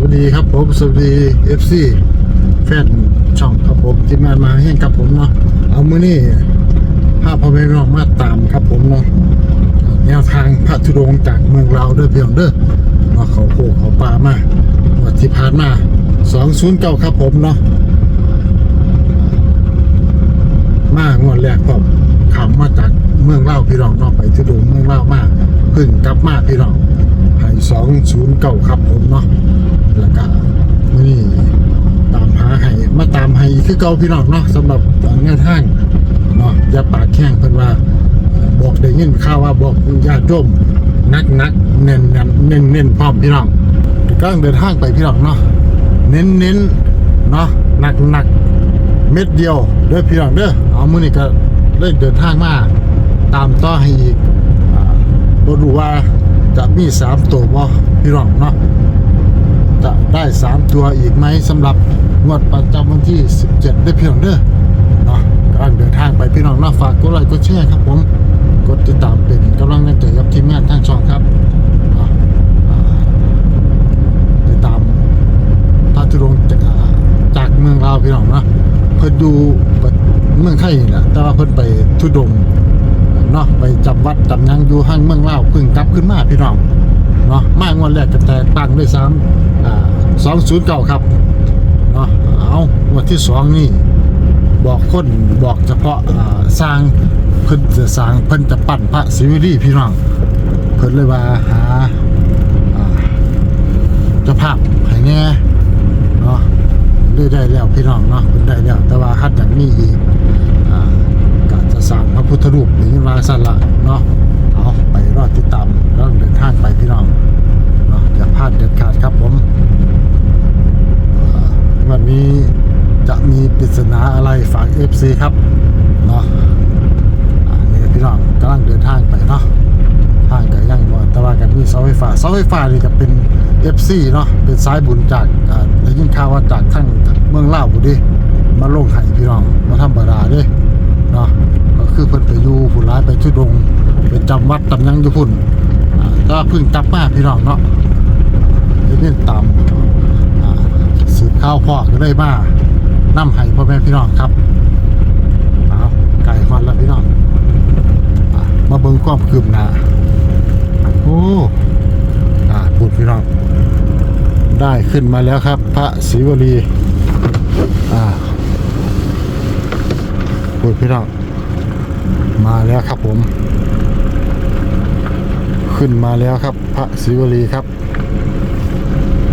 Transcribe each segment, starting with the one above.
วัสดีครับผมสวัสดีเอฟซีแฟนช่องครับผมที่มามาให้ครับผมเนาะเอามือนี่ภาพพอแม่พี่องมาตามครับผมเนาะแนวทางพระธุดงจากเมืองเลาเด้อเพียงเด้อเนาะเขาโคกเขาป่ามาวันที่ผ่านมา209ครับผมเนาะมางวดแรกผมขำมาจากเมืองเล่าพี่น้องนาะไปธุดงเมืองเล่ามาเพึ่งกลับมาพี่น้องให้สองศูนย์เก้าครับผมเนาะ แล้วก็มื้อนี่ตามหาให้มาตามให้อีกคือเก่าพี่น้องเนาะสำหรับแนวทางเนาะอย่าปากแข้งเพิ่นว่าบอกได้ยินข่าวว่าบอกญาติโยมนักนักเน้นเน้นเน้นเน้นพร้อมพี่น้องกำลังเดินทางไปพี่น้องเนาะเน้นเน้นเนาะหนักหนักเม็ดเดียวเด้อพี่น้องเด้อเอามือนี้ก็ได้เดินทางมาตามต่อให้อีกบ่รู้ว่าจะมีสามตัวบ่พี่น้องเนาะ จะได้ 3 ตัวอีกไหมสำหรับงวดประจำวันที่ 17 ได้เพียงเด้อเนาะกำลังเดินทางไปพี่น้องเนาฝากกดไลค์กดแชร์ครับผมกดติดตามเป็นกำลังใจกับทีมงานทางช่องครับติดตามพระธุดงจากจากเมืองลาวพี่น้องนะเพิ่นดูเมืองไทยนี่แหละแต่ว่าเพิ่นไปทุดงเนาะไปจำวัดจำยังอยู่ห้างเมืองลาวเพิ่งกลับขึ้นมาพี่น้อง เนาะมางวดแรกก็แตกตั้งด้วยซ้ำสองศูนย์เก้าครับเนาะเอางวดที่สองนี่บอกคนบอกเฉพาะสร้างเพิ่นจะสร้างเพิ่นจะปั้นพระศิวลีพี่น้องเพิ่นเลยว่าหาเจ้าภาพให้แน่เนาะเลยได้แล้วพี่น้องเนาะเพิ่นได้แล้วแต่ว่าคัดอย่างนี้อีกอ่าก็จะสร้างพระพุทธรูปหรือว่าสั่นละเนาะเอาไป รอติดตามแล้วเดินทางไปพี่น้องเนาะอย่าพลาดเด็ดขาดครับผมวันนี้จะมีปริศนาอะไรฝาก FC ครับเนาะนี่พี่น้องกำลังเดินทางไปเนาะทางก็ยังบ่แต่ว่ากันมีเสาไฟฟ้าเสาไฟฟ้านี่ก็เป็น FC เนาะเป็นสายบุญจากได้ยินข่าวว่าจากทั้งเมืองลาวพุ่ดิมาลงให้พี่น้องมาธรรมดาเด้เนาะ คือเพิ่นไปอยู่พุ่นร้ายไปทุดงค์ไปจำวัดจำยังอยู่พุ่นอ่าแต่ว่าเพิ่งกลับมาพี่น้องเนาะได้ยินตามอ่าสืบข้าวพ่อก็ได้มานํให้พ่อแม่พี่น้องครับเอาไก่ฮอนแล้วพี่น้องอมาเบิ่งความคืบหน้าโอ้อ่าพูดพี่น้องได้ขึ้นมาแล้วครับ พระศรีวลีอ่าพูดพี่น้อง มาแล้วครับผม ขึ้นมาแล้วครับ พระศรีวลีครับ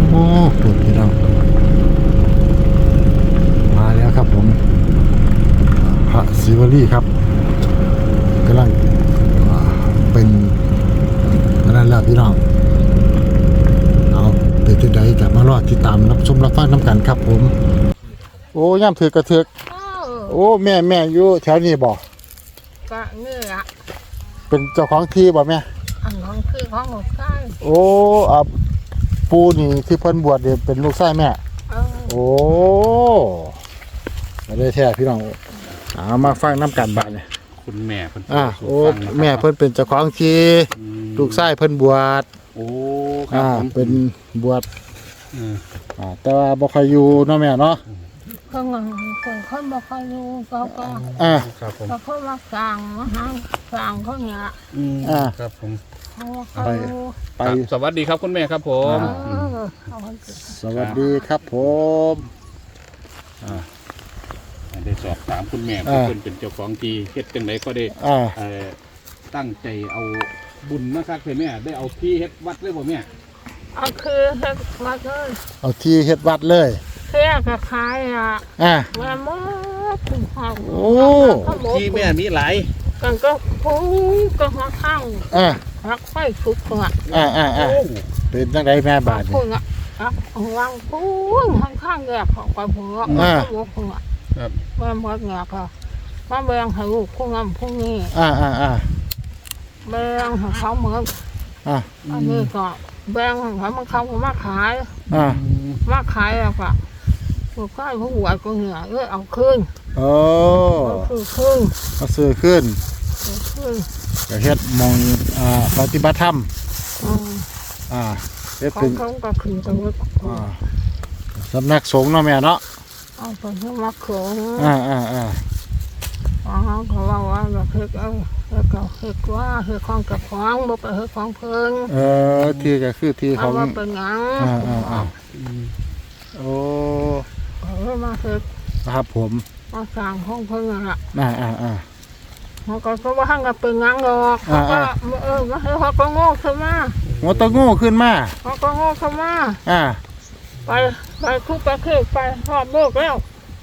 โอ้พูดพี่น้องมาแล้วครับผม พระศิวลีครับกำลังอ่าเป็นอันนั้นแล้วพี่น้องเอาเป็นที่ใดจะมารอดติดตามรับชมรับฟังน้ำกันครับผม โอ้ย่ำถือกระเถือกเออโอ้ แม่แม่อยู่แถวนี้บ่ก็ เนื้อเป็นเจ้าของที่บ่แม่อันของคือของหมดไส้โอ้อ่าปูนี่ที่เพิ่นบวชเนี่ยเป็นลูกชายแม่ เออโอ้มาได้แท้พี่น้องเอามาฟังน้ำกันบาดเนี่ยคุณแม่เพิ่นอ่าโอ้ฟังนะครับแม่เพิ่นเป็นเจ้าของที่อืมลูกชายเพิ่นบวชโอ้ครับอ่าผมเป็นบวชเอออ่าแต่ว่าบ่ค่อยอยู่เนาะแม่เนาะ เครื่องงานคนคนบอกใครรู้ก็ก็อ่าครับผมก็เขามาสั่งมาหาสั่งเขาเนี่ยอืมอ่า ครับผมเขาว่าเขารู้ไปครับสวัสดีครับคุณแม่ครับผม เออเอาไว้สวัสดีครับผม ได้สอบถามคุณแม่อ่าเพิ่นเป็นเจ้าของทีเฮ็ดจังไดก็ได้อ่าเอ่อตั้งใจเอาบุญมาคักให้แม่ได้เอาที่เฮ็ดวัดเลยบ่แม่เอาคือเฮ็ดมาเลยเอาที่เฮ็ดวัดเลย เคือกับขายอะอ่ามาหมดถึงห้องโอ้ ที่แม่มีหลายกันก็คุ้งก็หัวข้างอ่ารักไฟฟุกอะอ่าอ่าอ่าโอ้เป็นจังไดแม่บาดนี่พุ่งอะรักวางพุ่งข้างข้างๆแกของไปพุ่งอะอ่าหัวพุ่งอะครับมาหมดเงาค่ะมาแบ่งให้ลูกพุ่งอะพุ่งนี่อ่าอ่าอ่า แบ่งให้เขาเหมือนอ่าอันนี้ก็แบ่งให้เขามาเขาก็มาขาย อ่ามาขายแล้วก็ ลูกชายผู้หวยก็เหนื่อยเออเอาคืนโอ้เอาคือคืนเอาซื้อขึ้นเอาคืนก็เฮ็ดหมองอ่าปฏิบัติธรรมอืมอ่าเฮ็ดขอเป็งนเขาก็ขึ้นไปว่าอ่าสำนักสงฆ์เนาะแม่เนาะเอาไปให้มาขออ่าอ่าอ่าอ๋อเขาว่าว่าแบบเฮ็ดเอาเฮ็ดก็เฮ็ดว่าเฮ็ดของกับของบ่ไปเฮ็ดของเพิ่นเออที่ก็คือที่เอาของว่าเป็นหยังอ่าอ่าอ่าโอ้เขาเลย มาเฮ็ดครับผมมาสร้างของเพิ่นนั่นล่ะอ่าอ่าอ่า เขาก็เขาว่าหังก็เป็นหยังดอกเขาก็อ่า เออมาให้เขาก็โง่ขึ้นมาหัวตะโง่ขึ้นมาเขาก็โง่ขึ้นมาอ่า ไปไปคุกประเทศไปรอบโลกแล้ว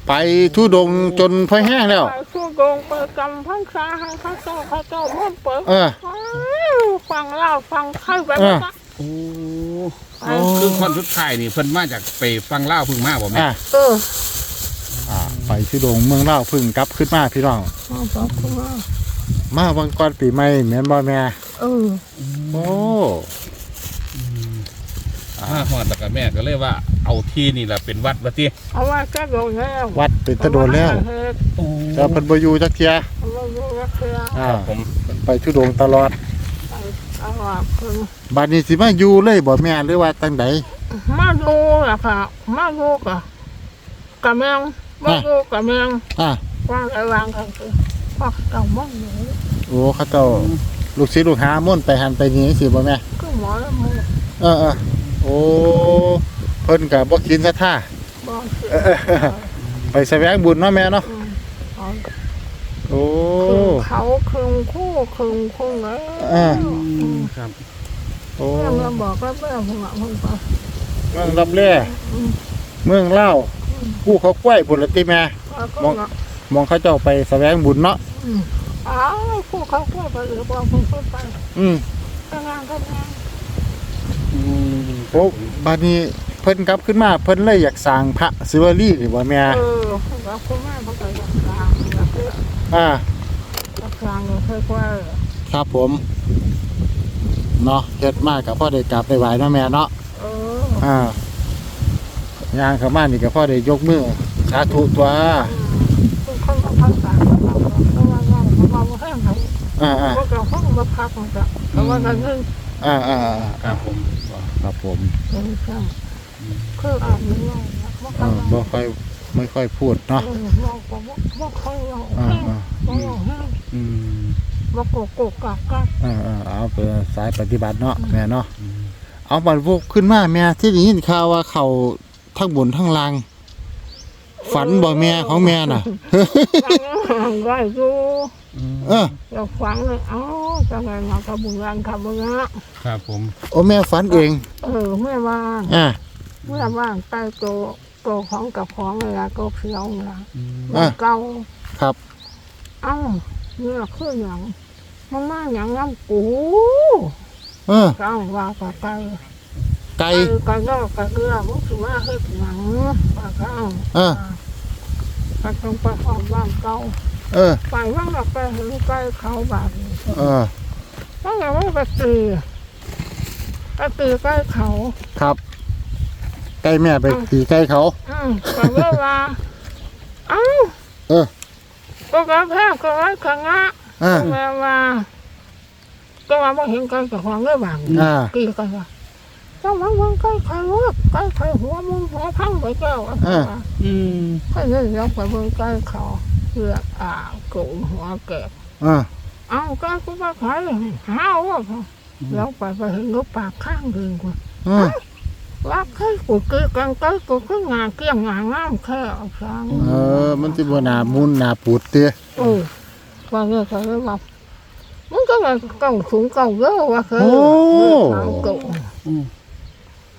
ไปทุดงค์จนพอแห้งแล้ว ไปสู้โกงไปกำพังษาให้เข้าเจ้าเข้าเจ้ามุ่นเปิดเออ ฟังเล่าฟังใครแบบเออนั้นโอ้ ไปคือคนสุดท้ายนี่เพิ่นมาจากไปฟังเล่าวเพึ่งมาบ่แม่อ่าเอออ่าไปทุดงค์เมืองเล่าวเพึ่งกลับขึ้นมาพี่น้อง มาบอกคุณว่ามาวันก่อนปีใหม่แม่นบ่แม่เออโอ้มาฮอดแล้วก็แม่ก็เลยว่าเอาที่นี่แหละเป็นวัดว่าติเอาไว้แค่โดนแล้ววัดเป็นตะโดนแล้วเอาไเฮ็ดโอ้แต่เพิ่นบ่อยู่จักเที่ยเอาไว้อยู่รักเสียอ่าผมไปทุดงค์ตลอด ไปเอาว่าเพิ่นบัดนี้สิมาอยู่เลยบ่แม่หรือว่าจังไดมาดูล่ะค่ะมาดูกับกับแมงมาดูกับแมงอ่าวางอะไรวางกันคือพักเก่ามั่งหนูโอ้เขาเจ้าลูกศิษย์ลูกหาม่วนไปหันไปนี่สิบ่แม่ก็หมอแล้วมึงเออเออโอ้เพิ่นก็บ่กินซะท่าบอกเสียเออเออไปแสวงบุญเนาะแม่เนาะ อืมเอา โอ้คืนเขาคืนคู่คืนคู่เลยอ่าครับ โอ้แม่มาบอกแล้วแม่ผมอะมึงไปเมืองรับแร่เมืองเล่าวผู้เขากล้วยพุ่นละติแม่แล้วก็มองบอกมองเขาเจ้าไปแสวงบุญเนาะอืมอ้าวคู่เขาคู่ไปหรือว่ามึงไปไปอืมทำงานทำงานโอ้บัดนี้เพิ่นกลับขึ้นมาเพิ่นเลยอยากสร้างพระศิวลีนี่บ่แม่เออแล้วคุณแม่เขาไปรักษารักษา อ่ารักษาเงินค่อยครับผม เนาะเฮ็ดมากกับพ่อได้กราบได้ไหว้เนาะแม่เนาะๆเอออ่าย่างเข้ามานี่ก็พ่อได้ยกมือสาธุตัวคุณคนมาพักษาเขาบอกเขาว่าว่าเขาว่าแห้งเขาอ่าอ่าว่าเราห้องมาพักมันจะเพราะว่ากันนึงอ่าอ่าอ่าครับผมครับผมเออใช่คืออ่านไม่ได้ว่าเออบ่ค่อยไม่ค่อยพูดเนาะเออว่าว่าว่าเขาเรา อ่าแห้งอ่าว่าเราแห้งอืมว่าโกโกกากกักอ่าอ่าเอาเป็นสายปฏิบัติเนาะแม่เนาะเอาบัดพวกขึ้นมาแม่ที่ได้ยินข่าวว่าเขาทั้งบนทั้งล่าง ฝันบ่แม่ของแม่น่ะได้ดูเออเราฝังเลยเอ้าจะไงมากับบุญรันกับบุญละครับผมโอ้แม่ฝันเองเออแม่ว่างอ่าแม่ว่างใต้โตโตของกับของเวลาก็เขียวนะอะ เก่าครับ เอ้าเนี่ยคืออย่างมันมาอย่างน้ำกูเออเจ้าว่าปากไก่ไก่ไก่ก็กระเกลือมันคือมาเฮ็ดหนังปากเก้าเออไปตรงไปหอมบ้านเก่าเออ ไปว่างเราไปเห็นไก่เขาบาดเออ ว่างเราไม่ไปตีไปตีไก่เขา ครับ ไก่แม่ไปตีไก่เขา อืมก็เลยว่า เอ้าเออ ก็กระแพงก็ไว้ข้างหน้าอ่าแม่ว่าก็ว่าบ่เห็นไก่กับของเลยบางอ่า กี่กันว่าก็ว่ามึงไก่ไข่ลวกไก่ไข่หัวมึงหัวพังไปแก้วอะอืมก็เลยยกไปเบิ่งไก่เขาเพื่ออ่ากูหัวแก่อ่าเอาไก่กูมาขายห้าวอะแล้วไปไปเห็นลูกปากข้างดึงกูอ่า ว่าไข่กูเกี่กันไก่กูคืองานเกี่ยงงานงามแค่เอาช้างเออ มันสิบ่หนามุนหนาปูดเตี้ยเออว่าเงี้ยก็เลยว่ามันก็เลยเก่าสูงเก่าเยอะว่าเคยทางกู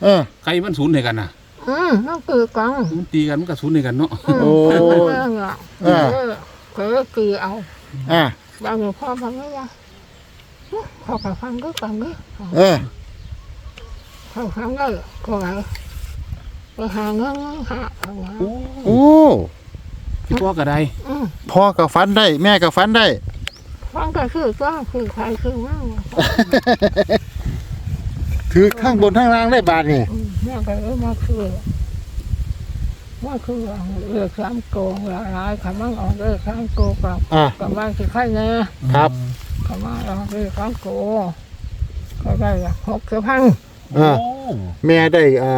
เออใครมันศูนย์ให้กันน่ะอืมนั่นคือกังมันตีกันมันก็ศูนย์ให้กันเนาะโอ้เออเออเออเคยคือเอาอ่าบางทีพ่อฟังก็ว่าพ่อก็ฟังก็ฟังก็เออ พ่อฟังก็ก็ไงไปหาเงินหาเอาไว้โอ้โอ้พี่พ่อก็ได้อืมพ่อก็ฝันได้ แม่ก็ฝันได้ ฟังก็คือก็คือใครคือมั่งถือข้างบนข้างล่างได้บาทนี่ อืมแม่ก็เลยมาคือว่าคือเลือกสามโกงหลายๆคำมั่งออกเลือกสามโกงกับอ่ากับบ้าคือใครเนี่ย ครับคำมั่งออกเลือกสามโกก็ได้หกสิบพัน เออโอ้แม่ได้อ่า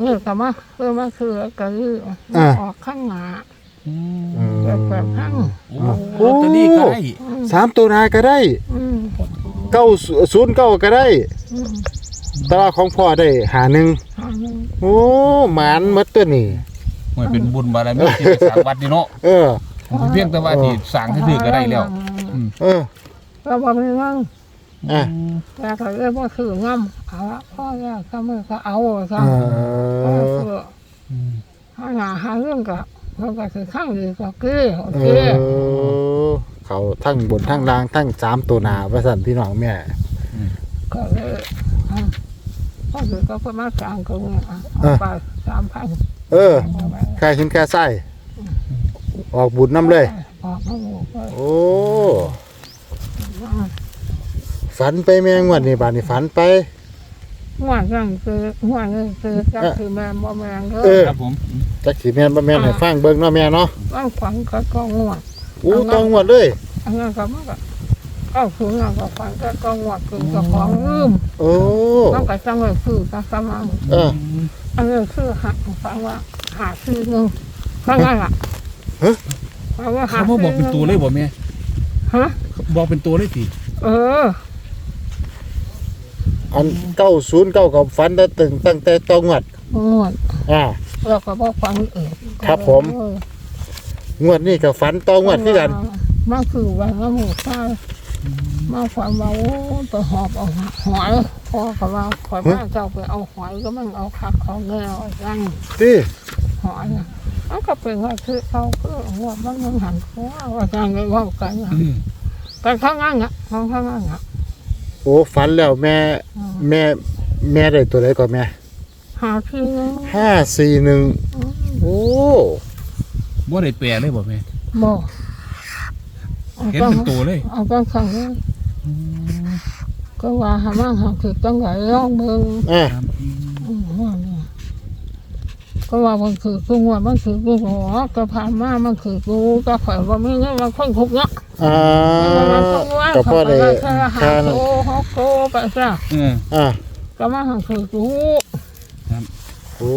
เมื่อก็มาเมื่อมาคือก็คืออ่า ออกข้างหน้าอืมอืม แบบแบบข้างโอ้ ลอตเตอรี่ก็ได้อืมสามตัวหนาก็ได้อืมเก้าศูนย์เก้าก็ได้ อืมแตว่าของพ่อได้หาหนึ่งหาหนึ่งโอ้หมานหมดตัวนี่มันเป็นบุญบารมีที่ได้สร้างวัดนี่เนาะเออ ผมเพียงแต่ว่าที่สร้างให้ถือก็ได้แล้ว เออแล้วบ่มีเงิน อะแต่ก็เลยบ่คืองำเอาละพ่อแล้วก็มือก็เอาซะเอก็อคือหาหน้าหาเรื่องก็มันก็คือข้างดีก็คือโอเอเคอเขาทั้งบนทั้งล่างทั้งสามตัวหนาว่าสั่นพี่น้องแม่ ก็เลยอะพ่อคือก็ประมาณกลางก็เนี่ยอะเอาไปสามพันเออแค่ขึ้นแค่ไส้ออกบุญน้ำเลย ออกมาหมดเลย โอ้ ฝันไปแม่งวดนี่บาดนี่ฝันไปหัวนั่งคือหัวนี่คือจักคือแม่บ่แม่งเอเด้ออครับผมจักสิแม่นบ่แม่นให้ฟังเบิ่งเนาะแม่เนาะบางฝันก็ก็ง่วงอู้ต้องงวดเลย อันนั้นก็มันก็ก็คือนั่นก็ฝันก็ก็ง่วงคือก็ของลืมโอ้มันก็จังเลยคือก็สมังเอออันนี้คือหาฝันว่าหาชื่อหนึงข้างนั้นล่ะฮะฝันว่าหาเขามาบอกเป็นตัวเลยบ่แม่ฮะบอกเป็นตัวเลยสิเออ อัน909กับฝันแต่ตึงตั้งแต่ต้องงวดง่วงอ่าแล้วก็บอกฟังเองครับผมงวดนี้ก็ฝันตองวดคือกันมาคือวันละหมูใต้มาความว่าโอ้ไปหอบเอาหอยพ่อก็ว่าคอยมาเจ้าไปเอาหอยก็มันเอาคักของแนวยังติหอยน่ะมันก็เป็นว่าคือเขาคือว่ามันมันหันหัวว่าจังเลยว่ากันอะอืมกันข้างนั้นอะข้างข้างนั้นอะ โอ้ฝันแล้วแม่อืมแม่ แม่ได้ตัวใดก่อนแม่หาที่นึง541อืมโอ้บ่ได้แปลเลยบ่แม่บอกเอาเห็นต้องเป็นตัวเลยเอาต้องข้างนี้ก็ว่าหามั่งหาคือต้องไหลล่องเมืองอะครับอืมว่าเนี่ยก็ว่ามันคือกูว่ามันคือกูหัวก็ผ่านมามันคือกูก็ข่อยว่าไม่งั้นมันคนทุกข์เนาะ อ่ามันทุกข์ว่าก็พอได้แค่หาค่าโตนั้นหกโตไปซะเอออะก็มาหันคือกูโอ้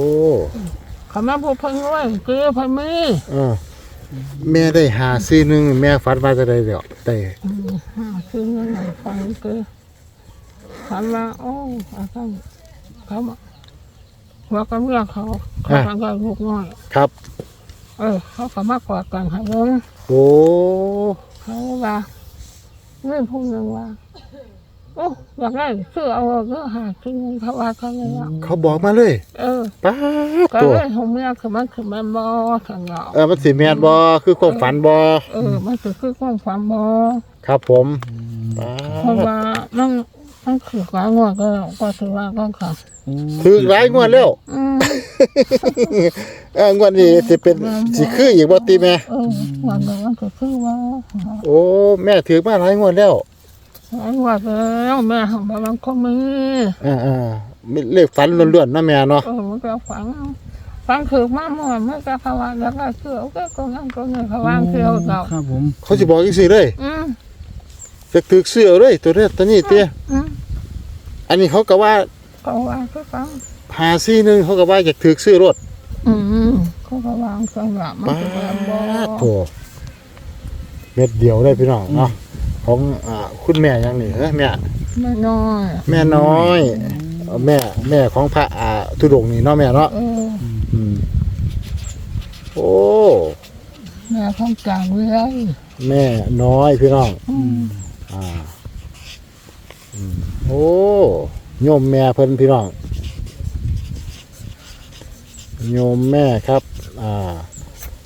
เขามาพูดเพิ่งด้วยคือเพิ่งมีเออแม่ได้หาซีหนึงแม่ฝันว่าจะได้เดี๋ยวได้อืมหาคือเงินไหนฟังคือถามว่าโอ้อาจารย์เขามาว่ากันเรื่องเขาเขาทำกันลูกน้อยครับ เออ เขาก็มากอดกันให้เงินโอ้ เขาว่าเรื่องพวกนึงว่าโอ้อยากได้ซื้อเอาเรื่องหาซื้อเงินเขาว่าเขาเลยว่าเขาบอกมาเลย เออป้าดก็ตัว เลยของเมียคือมันคือมันบอถึงเราเออมันสิแม่นบ่คือความฝันบ่เออ มันคือคือความฝันบอครับผมป้าเพราะดว่ามัน มันคือหลายงวดก็ก็ถือว่าก็ค่ะถึกหลายงวดแล้วอืมเอองวดนี้สิเป็นสิคืออีกบ่ติแม่เออวันนึงมันก็คือว่าโอ้แม่ถือมาหลายงวดแล้วหลายงวดแล้วแม่ของมันก็มีอ่าๆมีเลขฝันล้วนๆนะแม่เนาะเออมันก็ฝังฝังคือมาหมดมันก็ภาวะแล้วก็คือโอเคก็งั้นก็เงินภาวะคือเอาเราครับผมเขาสิบอกจังซี่เลยอืม จะถือเสื้อเลยตัวนี้ตัวนี้เตี้ยอืมอันนี้เขาก็ว่าก็วางคือฟังหาซี่หนึงเขาก็ว่าอยากถือเสื้อรถอืมเขาก็วางสำหรับมันป้าก็แบบบอดโถเม็ดเดียวเลยพี่น้องเนาะของอ่าคุณแม่ยังนี่เอ้ยแม่ไม่น้อยแม่น้อยเอ่อแม่แม่ของพระอ่าทุดงค์นี่เนาะแม่เนาะเอออืมโอ้แม่ของกลางเว้ยแม่น้อยพี่น้องอืมอ่าอืม โอ้โยมแม่เพิ่นพี่น้องโยมแม่ครับ อ่า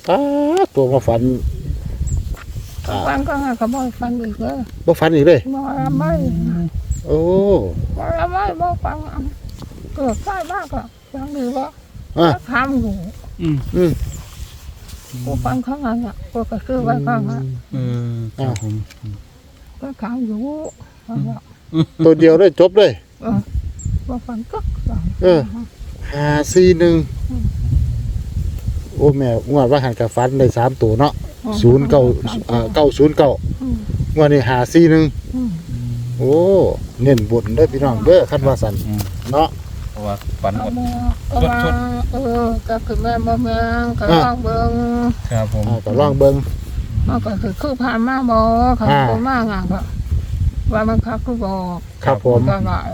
ป้าดตัวมาฝันอ่าฟังก็ให้เขาบอกฟังอีกเลยบ่ฝันอีกเลยบอกอะไรไม่โอ้บอกอะไรไม่บอกฟังอะเกิดใกล้บ้านก็ฟังดีว่าอะทำอยู่อืมอืมกูฟังข้างนั้นอะกูก็ซื้อไว้ข้างนั้นเออครับผมก็ถามอยู่ฟังว่า ตัวเดียวเลยจบเลย เออบอกฟังก็ฟังเออ หาซีหนึ่งโอ้แม่งวดว่าหันกับฟันได้สามตัวเนาะศูนย์เก้าอ่าเก้าศูนย์เก้าอืมงวดนี้หาซีหนึ่งอืมโอ้เน้นบุญเด้อพี่น้องเด้อคันว่าสันอืม เนาะ เพราะว่าฝันเอาอด มาก็ว่าชด เออก็คือแม่บ่แม่งก็อ่า ลองเบิ่งครับผม อ่าก็ลองเบิ่ง มันก็คือคือผ่านมาบ่เขาอ่า บ่มางานก็ ว่ามันคักคือบ่ครับผม ก็หลาย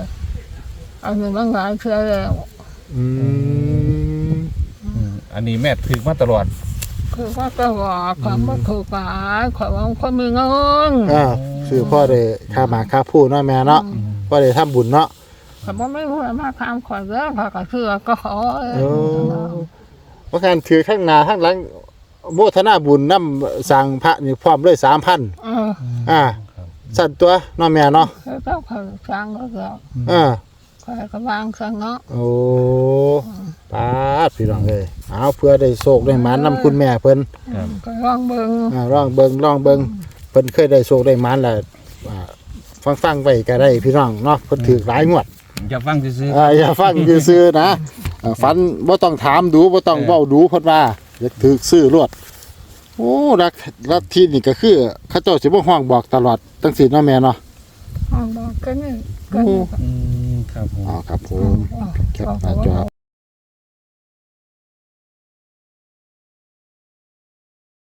อันนี้มันหลายเทื่อแล้วอืมอืมอันนี้แม่ถือมาตลอดคือว่าก็ว่าความบ่ถูกหลายขอยว่าคนมีเงินอ่าคือพ่อได้ค่าหมาค่าผู้เนาะแม่เนาะพ่อได้ทำบุญเนาะเขาบ่ไม่รู้มาทำข่อยเด้อเขาก็เชื่อก็ขอโอ้เพราะการถือข้างหน้าข้างหลังโมทนาบุญนำสั่งพระนี่พร้อมเลย3,000เอออ่า สั่นตัวเนาะแม่เนาะแล้วก็เขาสร้างก็ก็อ่าข่อยก็วางซะเนาะโอ้ปาดพี่น้องเอ้ยเอาเพื่อได้โชคได้หมานนํคุณแม่เพิ่นครับ ก็ลองเบิ่งอ่าลองเบิงลองเบิงเพิ่นเคยได้โชคได้หมานแล้วอ่าฟังฟังๆไว้ก็ได้พี่น้องเนาะเพิ่นถือหลายงวด อย่าฟังซื่อ อ่าอย่าฟังซื่อๆนะอ่าฝันบ่ต้องถามดูบ่ต้องเว้าดูเพิ่นว่าอยากถือซื้อรวด โอ้ลักลัทธินี่ก็คือเขาเจ้าสิบ่ฮ้องบอกตลอดจังซี่เนาะแม่เนาะอ๋อบอกกันนี่กันนี่ๆอืมครับผม อ๋อครับผมแคปหน้าจอ